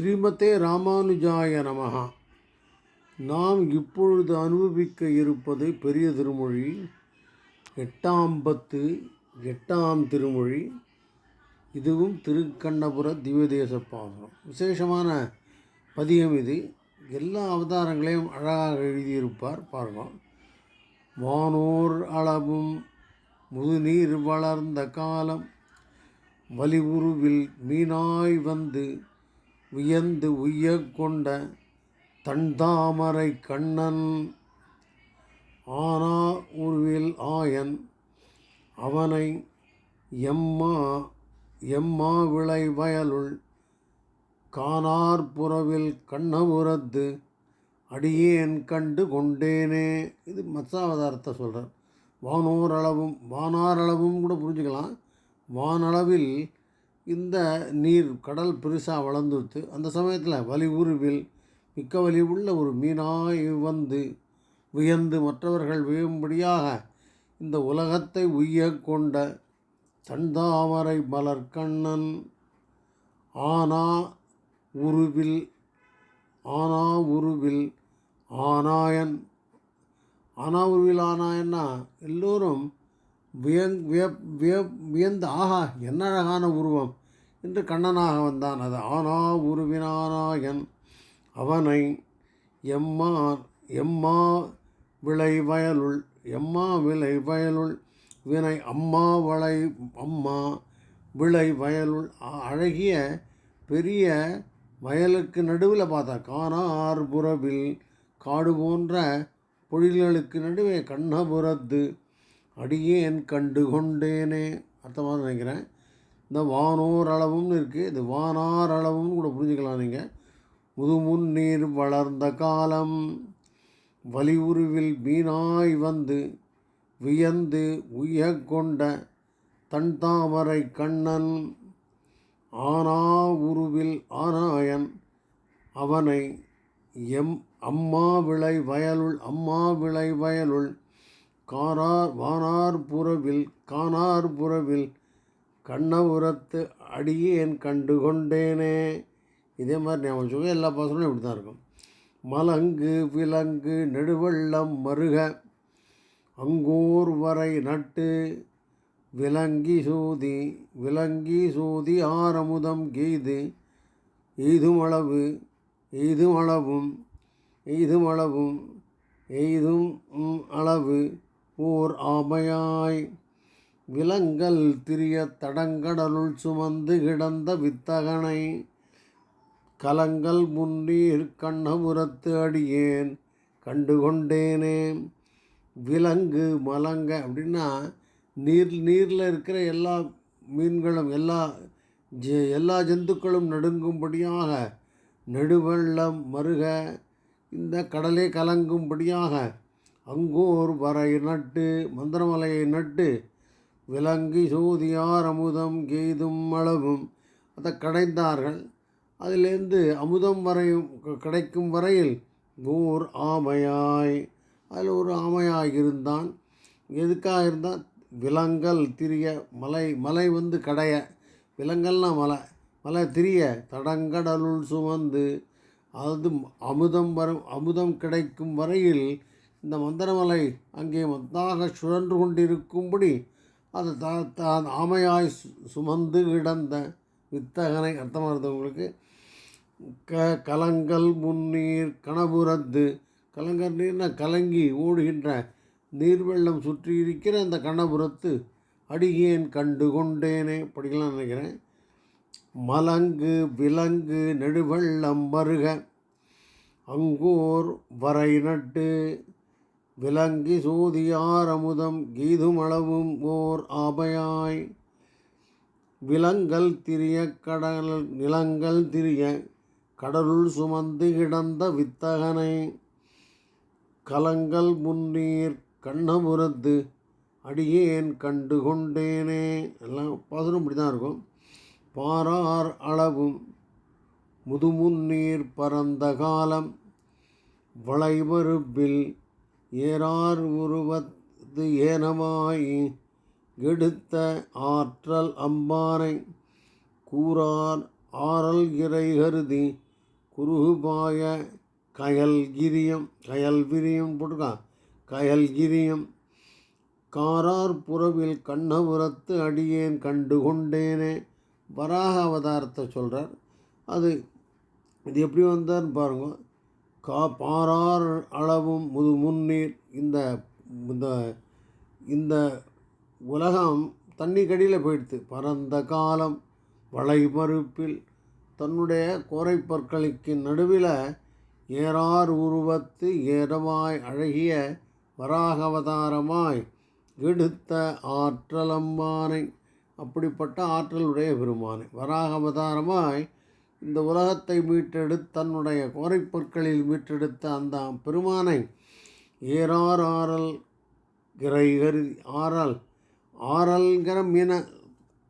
ஸ்ரீமதே ராமானுஜாய நமகா நாம் இப்பொழுது அனுபவிக்க இருப்பது பெரிய திருமொழி. எட்டாம் பத்து எட்டாம் திருமொழி. இதுவும் திருக்கண்ணபுர திவ்யதேச பாசனம் விசேஷமான பதியம் இது. எல்லா அவதாரங்களையும் அழகாக எழுதியிருப்பார். பார்க்கலாம். வானோர் அளவும் முதுநீர் வளர்ந்த காலம். வலிவுருவில் மீனாய் வந்து வியந்து உய்ய கொண்ட தண்தாமரை கண்ணன். ஆனா உருவில் ஆயன் அவனை எம்மா எம்மா விளை வயலுள் காணார்புறவில் கண்ணபுரத்து அடியேன் கண்டு கொண்டேனே. இது மத்சாவதாரத்தை சொல்கிறார் வானோரளவும் வானாரளவும் வானார் அளவும் கூட புரிஞ்சுக்கலாம். வானளவில் இந்த நீர் கடல் பெருசாக வளர்ந்துடுத்து அந்த சமயத்தில் வலி உருவில் மிக்க வலி உள்ள ஒரு மீனாய் வந்து வியந்து மற்றவர்கள் வியும்படியாக இந்த உலகத்தை உய்ய கொண்ட தண்டாமரை மலர்கண்ணன் ஆனா உருவில் ஆனா உருவில் ஆனாயன். ஆனா உருவில் ஆனாயன்னா எல்லோரும் வியங் விய விய வியந்து ஆஹா என்ன அழகான உருவம்! என்று கண்ணனாக வந்தான் அது. ஆனா உருவினானாயன் அவனை எம்மா எம்மா விளை வயலுள் எம்மா விளை வயலுள் வினை அம்மா வளை அம்மா விளை வயலுள் அழகிய பெரிய வயலுக்கு நடுவில் பார்த்தா காணார் புறவில் காடு போன்ற பொழில்களுக்கு நடுவே கண்ணபுரத்து அடியேன் கண்டு கொண்டேனே அர்த்தமாக நினைக்கிறேன். இந்த வானோர் அளவும்னு இருக்குது இது வானார் அளவும் கூட புரிஞ்சுக்கலாம் நீங்கள் முதுமுன் நீர் வளர்ந்த காலம். வலி உருவில் மீனாய் வந்து வியந்து உய்யக் கொண்ட தன் தாமரை கண்ணன். ஆனா உருவில் ஆனாயன் அவனை எம் அம்மா விளை வயலுள் அம்மா விளை வயலுள் காரார் வானார் புறவில் கானார் புறவில் கண்ணபுரத்து அடியேன் கண்டு கொண்டேனே இதே மாதிரி ஞாபகம் வச்சுக்கோங்க எல்லா பாசனமும் இப்படி தான் இருக்கும். மலங்கு விலங்கு நெடுவெள்ளம் மருக அங்கூர் வரை நட்டு விலங்கி சூதி விலங்கி சூதி ஆரமுதம் கெய்து எய்துமளவு எய்துமளவும் எய்துமளவும் எய்தும் அளவு ஓர் ஆமையாய். விலங்கல் திரிய தடங்கடலுள் சுமந்து கிடந்த வித்தகனை கலங்கள் முன்னீர் கண்ணபுரத்து அடியேன் கண்டுகொண்டேனே. விலங்கு மலங்க அப்படின்னா நீர் நீரில் இருக்கிற எல்லா மீன்களும் எல்லா ஜ எல்லா ஜந்துக்களும் நடுங்கும்படியாக நெடுவெள்ளம் மருக இந்த கடலே கலங்கும்படியாக அங்கோர் வரை நட்டு மந்திரமலையை நட்டு விலங்கி சோதியார் அமுதம் கெய்தும் அளவும் அதை கடைந்தார்கள். அதிலேருந்து அமுதம் வரையும் க- கிடைக்கும் வரையில் ஓர் ஆமையாய் அதில் ஒரு ஆமையாய் இருந்தான். எதுக்காக இருந்தால் விலங்கல் திரிய மலை மலை வந்து கடைய. விலங்கல்னா மலை. மலை திரிய தடங்கடலுள் சுமந்து அதாவது அமுதம் வரும் அமுதம் கிடைக்கும் வரையில் இந்த மந்திரமலை அங்கே மத்தாக சுழன்று கொண்டிருக்கும்படி அது த த ஆமையாய் சு- சுமந்து கிடந்த வித்தகனை அர்த்தமாக இருந்தவங்களுக்கு க கலங்கல் முன்னீர் கணபுரத்து கலங்கர் நீர்னா கலங்கி ஓடுகின்ற நீர்வெள்ளம் சுற்றி இருக்கிற அந்த கண்ணபுரத்து அடியேன் கண்டு கொண்டேனே படிக்கலாம் நினைக்கிறேன். மலங்கு விலங்கு நெடுவெள்ளம் வருக அங்கோர் வரை நட்டு விலங்கி சூதியார் அமுதம் கீதுமளவும் ஓர் ஆபையாய். விலங்கல் திரிய கடல் நிலங்கள் திரிய கடலுள் சுமந்து கிடந்த வித்தகனை. கலங்கள் முன்னீர் கண்ணமுரத்து அடியேன் கண்டு கொண்டேனே எல்லாம் பாசனம் இப்படி தான் இருக்கும். பாரார் அளவும் முதுமுன்னீர் பரந்த காலம். வளைமறுப்பில் ஏறார் உருவத்து ஏனமாய் கெடுத்த ஆற்றல் அம்பானை கூறார் ஆறல் இறை கருதி குருகுபாய கயல்கிரியம் கயல்விரியம் போட்டிருக்கான் கயல்கிரியம். காரார் புறவில் கண்ணபுரத்து அடியேன் கண்டு கொண்டேனே வராக அவதாரத்தை சொல்கிறார் அது இது எப்படி வந்தார்னு பாருங்கள் கா பாரார் அளவும் முது முன்னீர். இந்த இந்த இந்த உலகம் தண்ணி கடியில் போயிடுத்து. பரந்த காலம் வளைமறுப்பில் தன்னுடைய கோரை பற்களுக்கு நடுவில் ஏறார் உருவத்து ஏறமாய் அழகிய வராகவதாரமாய் எடுத்த ஆற்றலம்மானை. அப்படிப்பட்ட ஆற்றலுடைய பெருமானை. வராகவதாரமாய் இந்த உலகத்தை மீட்டெடுத்து தன்னுடைய கோரைப்பற்களில் மீட்டெடுத்த அந்த பெருமானை ஏறார் ஆறல் கிரை கருதி ஆறல் ஆறல்கிற மீன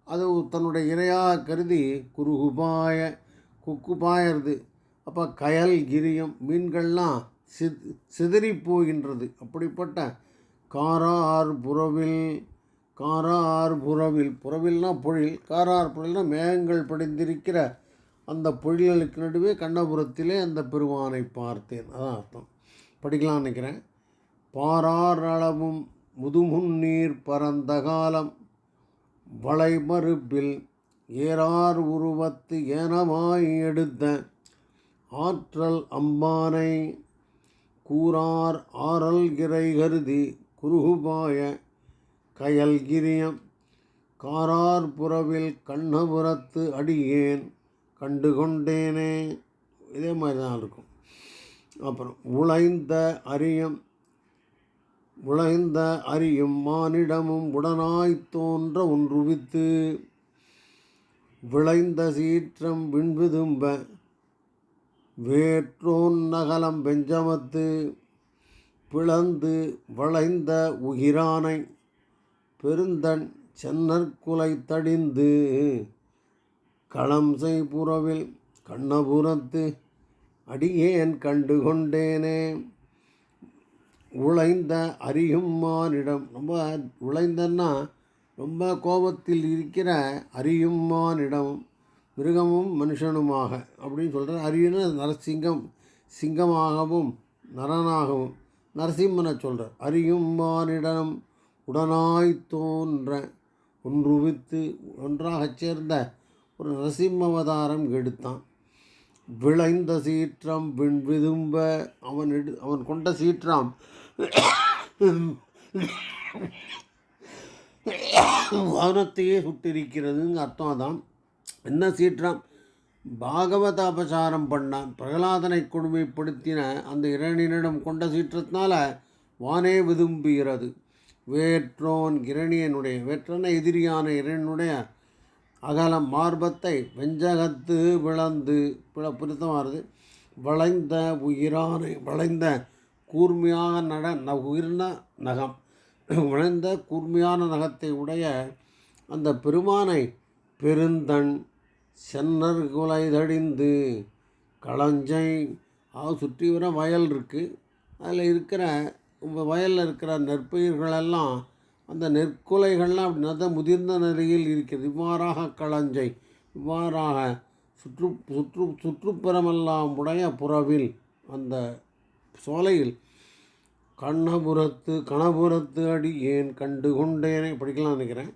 அது தன்னுடைய இரையாக கருதி குறுகுபாய குக்கு பாயறது அப்போ கயல் கிரியம் மீன்கள்லாம் சித் சிதறி போகின்றது. அப்படிப்பட்ட காரார் புறவில் காரார் புறவில் புறவில்னா பொழில் காரார் பொழில்னா மேகங்கள் படிந்திருக்கிற அந்த பொழில்களுக்கு நடுவே கண்ணபுரத்திலே அந்த பெருமானை பார்த்தேன். அதான் அர்த்தம். படிக்கலாம் நினைக்கிறேன். பாராரளவும் முதுமுன்னீர் பரந்த காலம் வளைமறுப்பில் ஏறார் உருவத்து ஏனமாய் எடுத்த ஆற்றல் அம்பானை கூறார் ஆறல் கிரை கருதி குருகுபாய கயல்கிரியம். காரார் புறவில் கண்ணபுரத்து அடியேன். கண்டுகொண்டேனே. இதே மாதிரி தான் இருக்கும். அப்புறம் உழைந்த அரியம் உழைந்த அரியும் மானிடமும் உடனாய் தோன்ற ஒன்றுவித்து விளைந்த சீற்றம் விண்விதும்ப வேற்றோன் நகலம் பெஞ்சமத்து பிளந்து வளைந்த உகிரானை பெருந்தன் சென்னற்குலை தடிந்து களம்சை புறவில் கண்ணபுரத்து அடியேன் கண்டு கொண்டேனே உழைந்த அறியும் மானிடம் ரொம்ப உழைந்தன்னா ரொம்ப கோபத்தில் இருக்கிற அறியும் மானிடம் மிருகமும் மனுஷனுமாக அப்படின்னு சொல்கிற அரியன நரசிங்கம் சிங்கமாகவும் நரனாகவும் நரசிம்மனை சொல்கிறார் அறியும் மானிடம் உடனாய் தோன்ற ஒன்றுவித்து ஒன்றாகச் சேர்ந்த ஒரு நரசிம்மவதாரம் எடுத்தான். விளைந்த சீற்றம் விண் விதும்ப அவன் எடு அவன் கொண்ட சீற்றம் வானத்தையே சுட்டிருக்கிறதுங்க அர்த்தம் அதான். என்ன சீற்றம்? பாகவத அபசாரம் பண்ணான். பிரகலாதனை கொடுமைப்படுத்தின அந்த இரணியனிடம் கொண்ட சீற்றத்தினால வானே விதும்புகிறது. வேற்றோன் கிரணியனுடைய வேற்றன எதிரியான இரணியனுடைய அகல மார்பத்தை வெஞ்சகத்து விளந்து பிள புரித்தமாறுது வளைந்த உயிரானை வளைந்த கூர்மையாக நட ந உயிர்ன நகம். வளைந்த கூர்மையான நகத்தை உடைய அந்த பெருமானை பெருந்தன் சென்னர் குலைதடிந்து களஞ்சை ஆக சுற்றி வர வயல் இருக்குது அதில் இருக்கிற வயலில் இருக்கிற நெற்பயிர்களெல்லாம் அந்த நெற்குலைகள்லாம் அப்படி நத முதிர்ந்த நிலையில் இருக்கிறது. இவ்வாறாக களஞ்சை இவ்வாறாக சுற்று சுற்று சுற்றுப்புறமெல்லாம் உடைய புறவில் அந்த சோலையில் கண்ணபுரத்து கணபுரத்து அடி ஏன் கண்டு கொண்டேனே படிக்கலாம் நினைக்கிறேன்.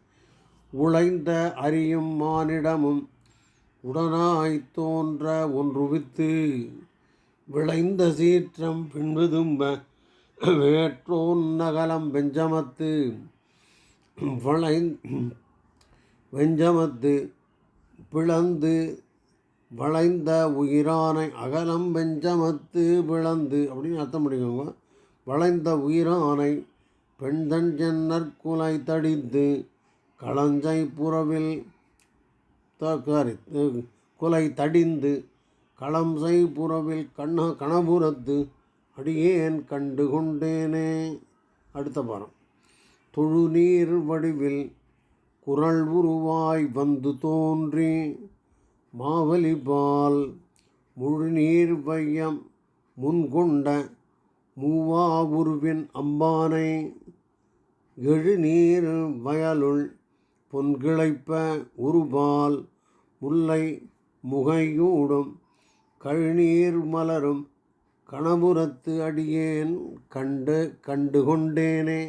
உழைந்த அறியும் மானிடமும் உடனாய் தோன்ற ஒன்றுவித்து விளைந்த சீற்றம் பின்புதும்ப வேற்றோன் நகலம் பெஞ்சமத்து வளை வெஞ்சமத்து பிளந்து வளைந்த உயிரானை அகலம் வெஞ்சமத்து பிளந்து அப்படின்னு அர்த்தம் பண்ணிக்கோங்க. வளைந்த உயிரானை பெண்தன் ஜன்னற் தடிந்து தடித்து களஞ்சை புறவில் சாரி குலை தடிந்து களம்சை புறவில் கண்ண கணபுரத்து அடியேன் கண்டு கொண்டேனே. அடுத்த பாரம் தொழுநீர் வடிவில் குரல் உருவாய் வந்து தோன்றி மாவலிபால் முழுநீர் வையம் முன்கொண்ட மூவாவுருவின் அம்பானை எழுநீர் வயலுள் பொன்கிளைப்ப உருபால் முல்லை முகையூடும் கழுநீர் மலரும் கணபுரத்து அடியேன் கண்டு கண்டு கொண்டேனே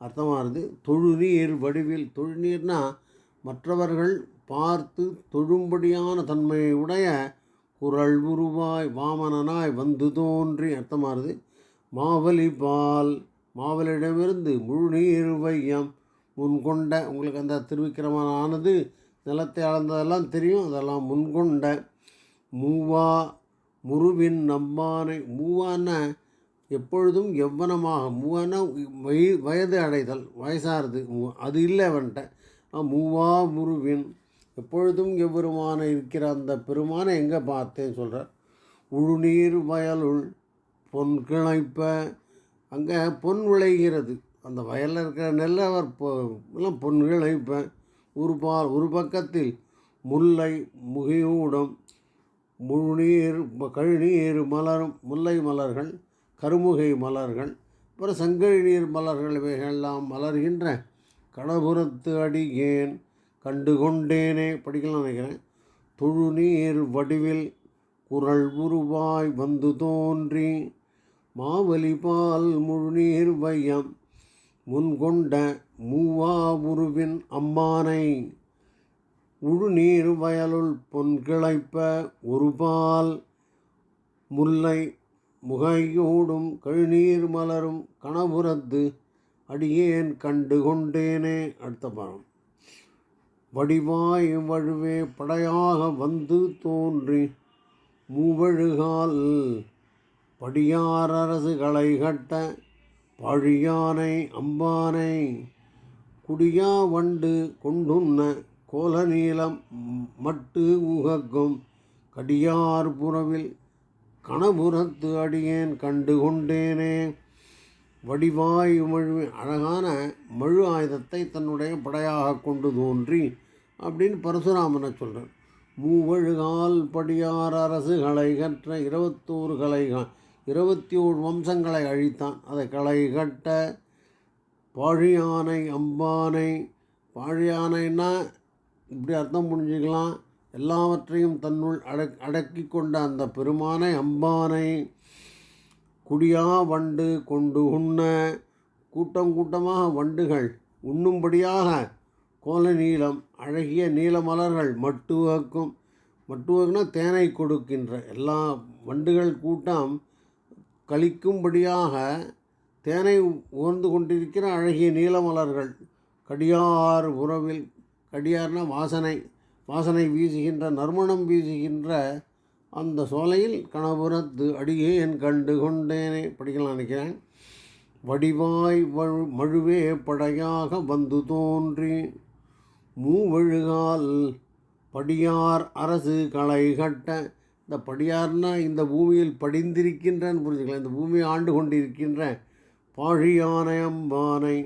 அர்த்தமானது. தொழுநீர் வடிவில் தொழுநீர்னா மற்றவர்கள் பார்த்து தொழும்படியான தன்மையை உடைய குரல் உருவாய் வாமனனாய் வந்து தோன்றி அர்த்தமானது. மாவலி பால் மாவலிடமிருந்து முழுநீர் வையம். முன்கொண்ட உங்களுக்கு அந்த திருவிக்கிரமனானது நிலத்தை அளந்ததெல்லாம் தெரியும். அதெல்லாம் முன்கொண்ட மூவா முருவின் நம்பானை. மூவான எப்பொழுதும் எவ்வனமாக மூவனம் வய வயது அடைதல் வயசாகிறது அது இல்லை அவன்கிட்ட. மூவா முருவின் எப்பொழுதும் எவ்வருமான இருக்கிற அந்த பெருமானை எங்கே பார்த்தேன்னு சொல்கிறார். உழுநீர் வயலுள் பொன் கிளைப்ப அங்கே பொன் விளைகிறது. அந்த வயலில் இருக்கிற நெல்லை அவர் பொ எல்லாம் பொன் கிளைப்ப. ஒரு பா ஒரு பக்கத்தில் முல்லை முகியூடம் முழுநீர் கழுநீர் மலரும் முல்லை மலர்கள் கருமுகை மலர்கள் அப்புறம் சங்கழி நீர் மலர்கள் இவைகள்லாம் மலர்கின்ற. கடபுரத்து அடியேன் கண்டு கொண்டேனே படிக்கலாம் நினைக்கிறேன். தொழுநீர் வடிவில் குரல் உருவாய் வந்து தோன்றி மாவலி பால் முழுநீர் வையம் முன்கொண்ட மூவாவுருவின் அம்மானை. உழுநீர் வயலுள் பொன்கிளைப்ப ஒருபால் முல்லை முகையூடும் கழுநீர் மலரும் கணபுரத்து அடியேன் கண்டு கொண்டேனே அடுத்த பாடம் வடிவாய் வழுவே படையாக வந்து தோன்றி மூவழுகால் படியாரரசுகளை கட்ட பழியானை அம்பானை குடியா வண்டு கொண்டுண்ண கோல நீளம் மட்டு உகக்கும் கடியார் புறவில் கணபுரத்து அடியேன் கண்டு கொண்டேனே வடிவாய் மழு அழகான மழு ஆயுதத்தை தன்னுடைய படையாக கொண்டு தோன்றி அப்படின்னு பரசுராமனை சொல்கிறார் மூவழுகால் படியார் அரசுகளை கற்ற இருபத்தோரு கலை இருபத்தி ஓரு வம்சங்களை அழித்தான். அதை களை கட்ட பாழியானை அம்பானை பாழியானைன்னா இப்படி அர்த்தம் புரிஞ்சுக்கலாம். எல்லாவற்றையும் தன்னுள் அடக் அடக்கி கொண்ட அந்த பெருமானை அம்பானை குடியா வண்டு கொண்டு உண்ண கூட்டம் கூட்டமாக வண்டுகள் உண்ணும்படியாக கோல நீளம் அழகிய நீல மலர்கள் மட்டுவக்கும் மட்டுவக்குனா தேனை கொடுக்கின்ற எல்லா வண்டுகள் கூட்டம் கழிக்கும்படியாக தேனை உகர்ந்து கொண்டிருக்கிற அழகிய நீல மலர்கள் கடியார் உறவில் கடியார்னா வாசனை வாசனை வீசுகின்ற நறுமணம் வீசுகின்ற அந்த சோலையில் கணபுரத்து அடியே என் கண்டு கொண்டேனே படிக்கலாம் நினைக்கிறேன். வடிவாய் வழு மழுவே படையாக வந்து தோன்றி மூவழுகால் படியார் அரசு களை கட்ட இந்த படியார்னா இந்த பூமியில் படிந்திருக்கின்றன்னு புரிஞ்சுக்கலாம். இந்த பூமியை ஆண்டு கொண்டிருக்கின்ற பாழியானை அம்பானை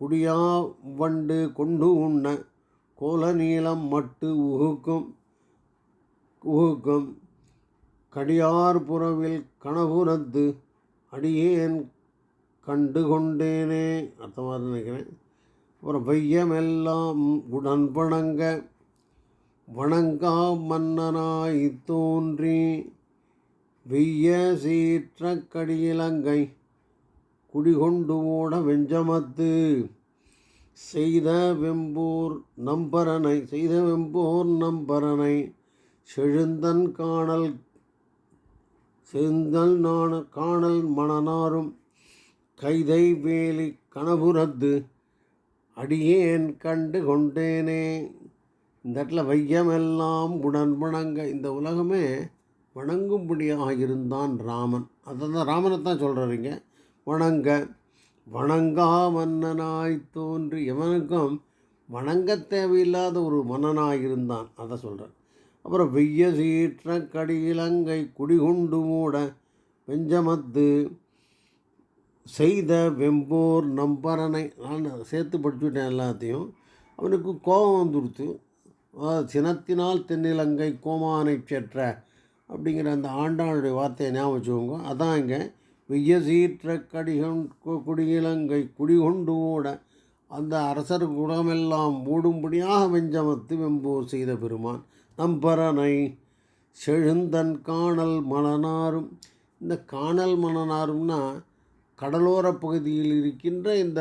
குடியா வண்டு கொண்டு உண்ண கோல நீளம் மட்டு உகுக்கும் உகுக்கும். கடியார்புறவில் கனபுரத்து அடியேன் கண்டு கொண்டேனே அர்த்தமாக நினைக்கிறேன். அப்புறம் வையமெல்லாம் உடன் பணங்க வணங்கா மன்னனாய் தோன்றி வெய்ய சீற்றக்கடியிலங்கை குடிகொண்டு ஓட வெஞ்சமத்து. செய்த வெம்பூர் நம்பரனை செய்த வெம்பூர் நம்பரனை செழுந்தன் காணல் செழுந்தல் நாண காணல் மணனாரும் கைதை வேலி கணபுரத்து அடியேன் கண்டு கொண்டேனே. இந்த இடத்துல வையமெல்லாம் உடன் வணங்க இந்த உலகமே வணங்கும்படியாக இருந்தான் ராமன். அதை தான் ராமனை தான் சொல்கிறீங்க வணங்க. வணங்கா மன்னனாய் தோன்றி எவனுக்கும் வணங்க தேவையில்லாத ஒரு மன்னனாக இருந்தான் அதை சொல்கிறார் அப்புறம் வெய்ய சீற்ற கடியிலங்கை குடிகுண்டு மூட வெஞ்சமத்து செய்த வெம்போர் நம்பரனை நான் சேர்த்து படிச்சுட்டேன் எல்லாத்தையும். அவனுக்கு கோபம் வந்துடுச்சு சினத்தினால் தென்னிலங்கை கோமானை செற்ற அப்படிங்கிற அந்த ஆண்டாளுடைய வார்த்தையை ஞாபகம் வச்சுக்கோங்க. அதான் இங்கே வெய்ய சீற்ற குடியிலங்கை குடிகொண்டு ஓட அந்த அரசர் குடமெல்லாம் மூடும்படியாக வெஞ்சமத்து வெம்போர் செய்த பெருமான். நம்பரனை செழுந்தன் காணல் மலனாரும் இந்த காணல் மலனாரும்னா கடலோர பகுதியில் இருக்கின்ற இந்த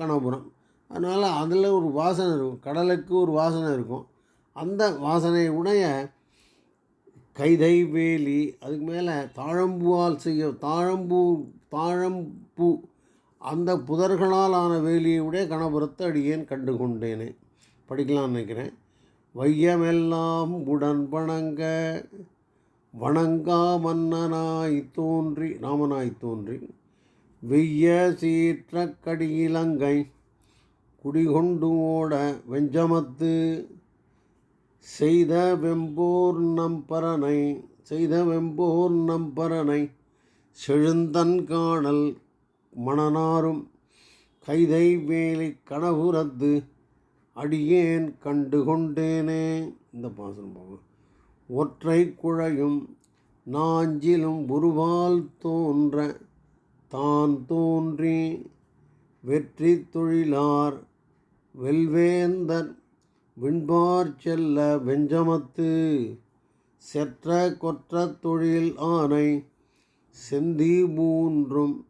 கணபுரம். அதனால் அதில் ஒரு வாசனை இருக்கும் கடலுக்கு ஒரு வாசனை இருக்கும். அந்த வாசனை உடைய கைதை வேலி அதுக்கு மேலே தாழம்பூவால் செய்ய தாழம்பூ தாழம்பூ. அந்த புதர்களால் ஆன வேலியை விட கணபுரத்தை அடியேன் கண்டு கொண்டேனே படிக்கலாம்னு நினைக்கிறேன். வையமெல்லாம் உடன் வணங்க வணங்கா மன்னனாய் தோன்றி ராமனாய் தோன்றி வெய்ய சீற்றக்கடியிலங்கை குடிகொண்டு ஓட வெஞ்சமத்து செய்த வெம்போர் நம்பரனை செய்த வெம்போர் நம்பரனை செழுந்தன் காணல் மணனாரும் கைதை வேலை கனவுரத்து அடியேன் கண்டு கொண்டேனே இந்த பாசனம் போகும் ஒற்றை குழையும் நாஞ்சிலும் உருவால் தோன்ற தான் தோன்றி வெற்றி தொழிலார் வெல்வேந்தன் விண்பார் செல்ல வெஞ்சமத்து செற்ற கொற்ற தொழில் ஆனை செந்தி மூன்றும்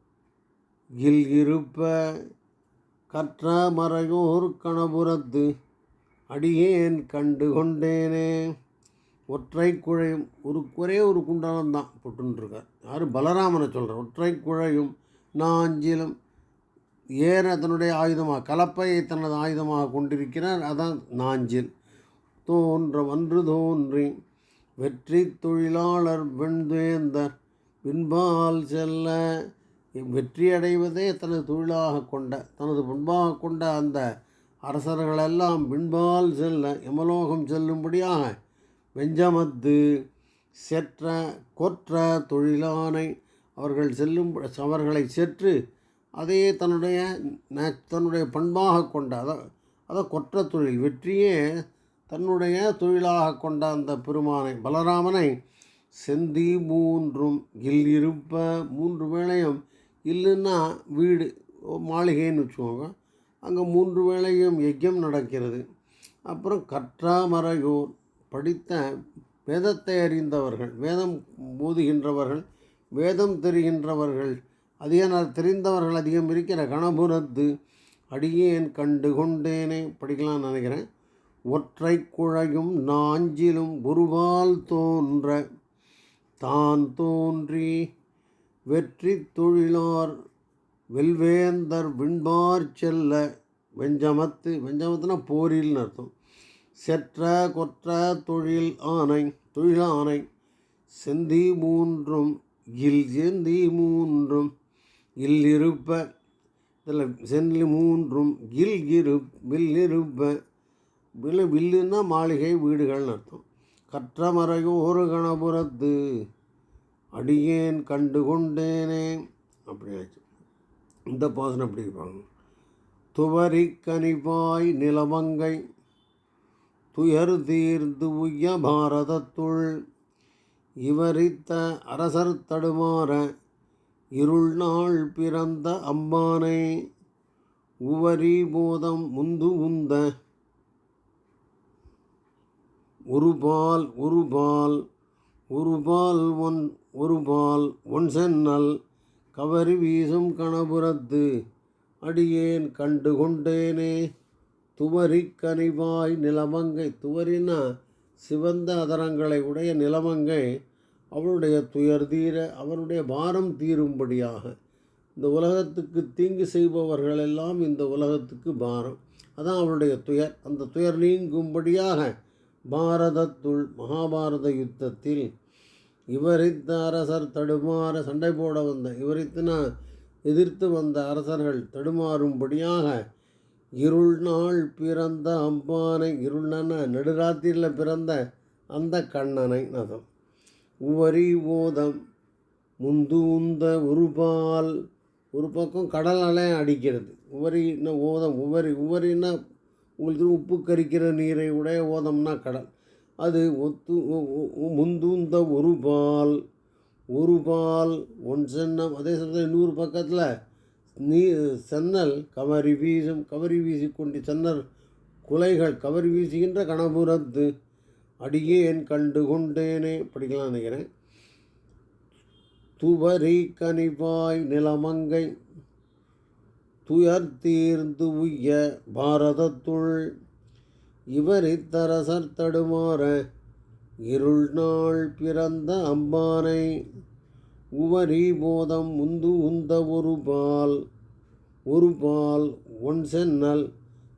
இல் இருப்ப கற்ற மறையோர் கணபுரத்து அடியேன் கண்டு கொண்டேனே. ஒற்றை குழையும் ஒரு ஒரே ஒரு குண்டலம் தான் போட்டுருக்கார் யார்? பலராமனை சொல்கிறார் ஒற்றை குழையும் நாஞ்சிலும் ஏன தன்னுடைய ஆயுதமாக கலப்பையை தனது ஆயுதமாக கொண்டிருக்கிறார்? அதான் நாஞ்சில். தோன்ற ஒன்று தோன்றி வெற்றி தொழிலாளர் வெண்வேந்தர் பின்பால் செல்ல வெற்றி அடைவதே தனது தொழிலாக கொண்ட தனது பண்பாக கொண்ட அந்த அரசர்களெல்லாம் பின்பால் செல்ல யமலோகம் செல்லும்படியாக வெஞ்சமத்து செற்ற கொற்ற தொழிலானை அவர்கள் செல்லும் அவர்களை செற்று அதையே தன்னுடைய தன்னுடைய பண்பாக கொண்ட அதை அதை கொற்ற தொழில் வெற்றியே தன்னுடைய தொழிலாக கொண்ட அந்த பெருமானை பலராமனை செந்தி மூன்றும் இல் இருப்ப மூன்று வேளையும் இல்லைன்னா வீடு மாளிகைன்னு வச்சுக்கோங்க. அங்கே மூன்று வேளையும் யஜ்யம் நடக்கிறது. அப்புறம் கற்றாமறையோர் படித்த வேதத்தை அறிந்தவர்கள் வேதம் போதுகின்றவர்கள் வேதம் தெரிகின்றவர்கள் அதிகம் தெரிந்தவர்கள் அதிகம் இருக்கிற கணபுரத்து அடியேன் கண்டு கொண்டேனே. படிக்கலாம்னு நினைக்கிறேன். ஒற்றை குழையும் நாஞ்சிலும் குருவால் தோன்ற தான் தோன்றி வெற்றி தொழிலார் வெல்வேந்தர் விண்பார் செல்ல வெஞ்சமத்து வெஞ்சமத்துனா போரில்னு அர்த்தம். செற்ற கொற்ற தொழில் ஆனை தொழில் ஆனை செந்தி மூன்றும் இல் செந்தி மூன்றும் இல் இருப்ப இதில் சென்னில் மூன்றும் இல் இரு வில் இருப்ப வில் வில்லுன்னா மாளிகை வீடுகள்னு அர்த்தம். கற்றமறையும் ஒரு கணபுரத்து அடியேன் கண்டு கொண்டேனே. அப்படி ஆச்சு இந்த பாசனம் அப்படி இருப்பாங்க? துவரி கனிவாய் நிலமங்கை. துயர் தீர்ந்து உய்ய பாரதத்துள். இவரித்த அரசர் தடுமாற இருள் நாள் பிறந்த அம்பானை உவரி போதம் முந்து உந்த ஒருபால் ஒருபால் ஒருபால் ஒன் ஒருபால் ஒன் சென்னல் கவரி வீசும் கணபுரத்து அடியேன் கண்டு கொண்டேனே. துவரி கனிவாய் நிலமங்கை துவரினா சிவந்த அதரங்களை உடைய நிலமங்கை அவளுடைய துயர் தீர அவருடைய பாரம் தீரும்படியாக. இந்த உலகத்துக்கு தீங்கு செய்பவர்கள் எல்லாம் இந்த உலகத்துக்கு பாரம். அதான் அவளுடைய துயர். அந்த துயர் நீங்கும்படியாக பாரதத்துள் மகாபாரத யுத்தத்தில் இவரித்த அரசர் தடுமாற சண்டை போட வந்த இவரித்தனா எதிர்த்து வந்த அரசர்கள் தடுமாறும்படியாக இருள் நாள் பிறந்த அம்பானை இருள்னா நடுராத்திரியில் பிறந்த அந்த கண்ணனை நதம் உவரி ஓதம் முந்தூந்த உருபால். ஒரு பக்கம் கடல் அலை அடிக்கிறது. உவரின்னா ஓதம்? உவரி. உவரின்னா உங்களுக்கு உப்பு கரிக்கிற நீரை உடைய ஓதம்னா கடல். அது ஒத்து முந்தூந்த ஒரு பால் ஒரு பால் ஒன் சென்னம். அதே சமயத்தில் இன்னொரு பக்கத்தில் நீ சென்னல் கவரி வீசும். கவரி வீசிக்கொண்டு சென்னல் குலைகள். கவரி வீசுகின்ற கணபுரத்து அடியேன் கண்டு கொண்டேனே படிக்கலாம் நினைக்கிறேன். துவரி கனிவாய் நிலமங்கை துயர் தீர்ந்து உய்ய பாரதத்துள் இவரித்தரசர் தடுமாற இருள் நாள் பிறந்த அம்பானை உவரி போதம் உந்து உந்த ஒரு பால் ஒரு பால் ஒன் சென்னல்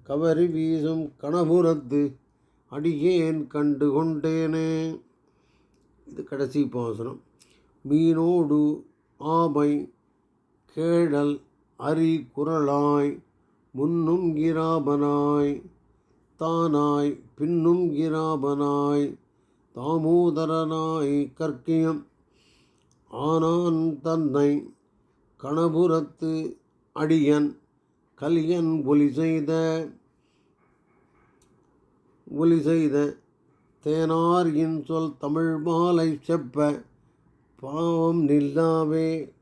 கவரி வீசும் கணபுரத்து அடியேன் கண்டு கொண்டேனே இது கடைசி பாசனம். மீனோடு ஆமை கேழல் அரி குரலாய் முன்னும் கிராபனாய் தானாய் பின்னும் கிராபனாய் தாமோதரனாய் கற்கியம். ஆனான் தன்னை கணபுரத்து அடியன் கலியன் ஒலி செய்த ஒலி செய்த தேனார் இன் சொல் தமிழ் மாலை செப்ப பாவம் நில்லாவே.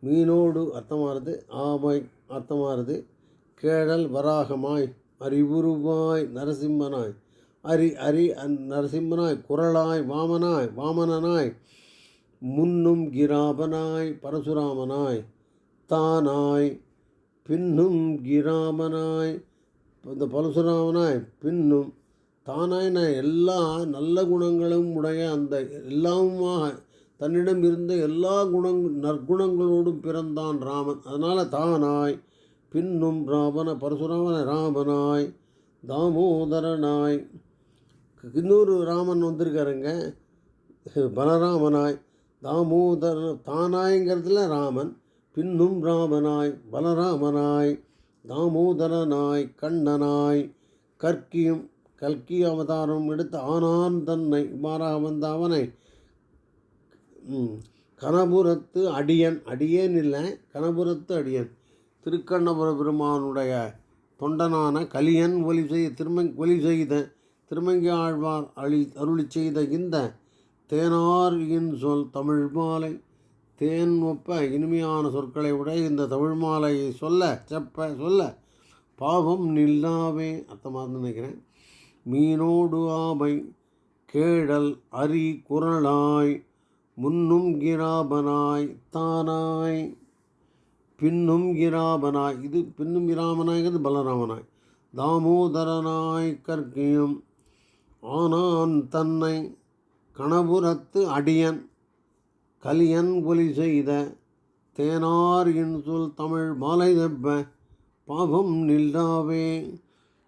மீனோடு அர்த்தமாகிறது ஆமை அர்த்தமாகிறது கேழல் வராகமாய் அறிவுருவாய் நரசிம்மனாய். அரி அரி அந் நரசிம்மனாய் குரலாய் வாமனாய் வாமனனாய் முன்னும் கிராபனாய் பரசுராமனாய் தானாய் பின்னும் கிராமனாய் இந்த பரசுராமனாய் பின்னும் தானாய் நான் எல்லா நல்ல குணங்களும் உடைய அந்த எல்லாமுமாக தன்னிடம் இருந்த எல்லா குணங் நற்குணங்களோடும் பிறந்தான் ராமன். அதனால் தானாய் பின்னும் ராவண பரசுராமன ராமனாய் தாமோதரனாய். இன்னொரு ராமன் வந்திருக்காருங்க. பலராமனாய் தாமோதர தானாய்ங்கிறதுல ராமன். பின்னும் ராமனாய் பலராமனாய் தாமோதரனாய் கண்ணனாய் கற்கியும் கல்கி அவதாரம் எடுத்து ஆனான் தன்னை. இவ்வாறாக வந்த அவனை கனபுரத்து அடியன். அடியேன் இல்லை கனபுரத்து அடியன். திருக்கண்ணபுர பெருமானுடைய தொண்டனான கலியன் ஒலி செய்ய திருமங் ஒலி செய்த திருமங்கி ஆழ்வார் அழி அருளி செய்த இந்த தேனார் இன் சொல் தமிழ் மாலை. தேன் ஒப்ப இனிமையான சொற்களை உடைய இந்த தமிழ் மாலையை சொல்ல செப்ப சொல்ல பாவம் நில்லாவே அர்த்தமாக நினைக்கிறேன். மீனோடு ஆமை கேழல் அரி குரலாய் முன்னும் கிராபனாய் தானாய் பின்னும் கிராபனாய் இது பின்னும் கிராமனாய்ங்கிறது பலராமனாய். தாமோதரனாய் கற்கியும் ஆனான் தன்னை கணபுரத்து அடியன் கலியன் ஒலி செய்த தேனார் என் சொல் தமிழ் மாலை தெப்ப பாவம் நில்லாவே